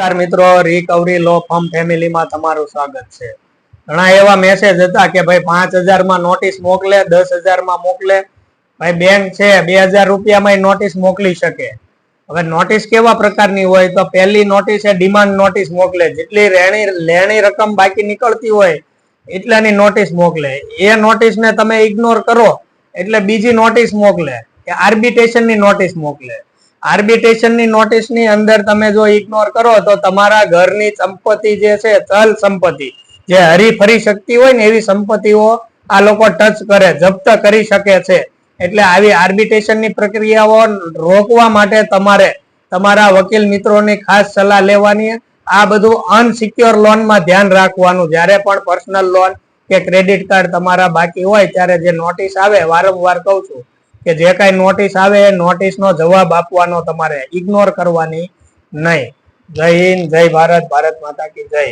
નમસ્કાર મિત્રો recovery law firm ફેમિલીમાં તમારું સ્વાગત છે. ઘણા એવા મેસેજ હતા કે ભાઈ પાંચ હજારમાં નોટિસ મોકલે, દસ હજારમાં મોકલે. ભાઈ બેંક છે, બે હજાર રૂપિયામાં નોટિસ મોકલી શકે. હવે નોટિસ કેવા પ્રકારની હોય? તો પહેલી નોટિસ એ ડિમાન્ડ નોટિસ મોકલે. જેટલી રેણી લેણી રકમ બાકી નીકળતી હોય, એટલાની નોટિસ મોકલે. એ નોટિસને તમે ઇગ્નોર કરો, એટલે બીજી નોટિસ મોકલે. કે આર્બિટેશનની નોટિસ મોકલે. આર્બિટ્રેશનની નોટિસની અંદર તમે જો ઇગ્નોર કરો તો તમારા ઘરની સંપત્તિ જે છે, ચલ સંપત્તિ, જે હરી ફરી શકતી હોય ને એવી સંપત્તિઓ આ લોકો ટચ કરે, જપ્ત કરી શકે છે. એટલે આવી આર્બિટ્રેશનની પ્રક્રિયાઓ રોકવા માટે તમારે તમારા વકીલ મિત્રોની ખાસ સલાહ લેવાની. આ બધું અનસિક્યોર લોનમાં ધ્યાન રાખવાનું. જ્યારે પણ પર્સનલ લોન કે ક્રેડિટ કાર્ડ તમારા બાકી હોય, ત્યારે જે નોટિસ આવે, વારંવાર કહું છું કે જે કાંઈ નોટિસ આવે નોટિસનો જવાબ આપવાનો તમારે ઇગ્નોર કરવાની નહીં. જય હિન્દ, જય ભારત ભારત માતા કી જય.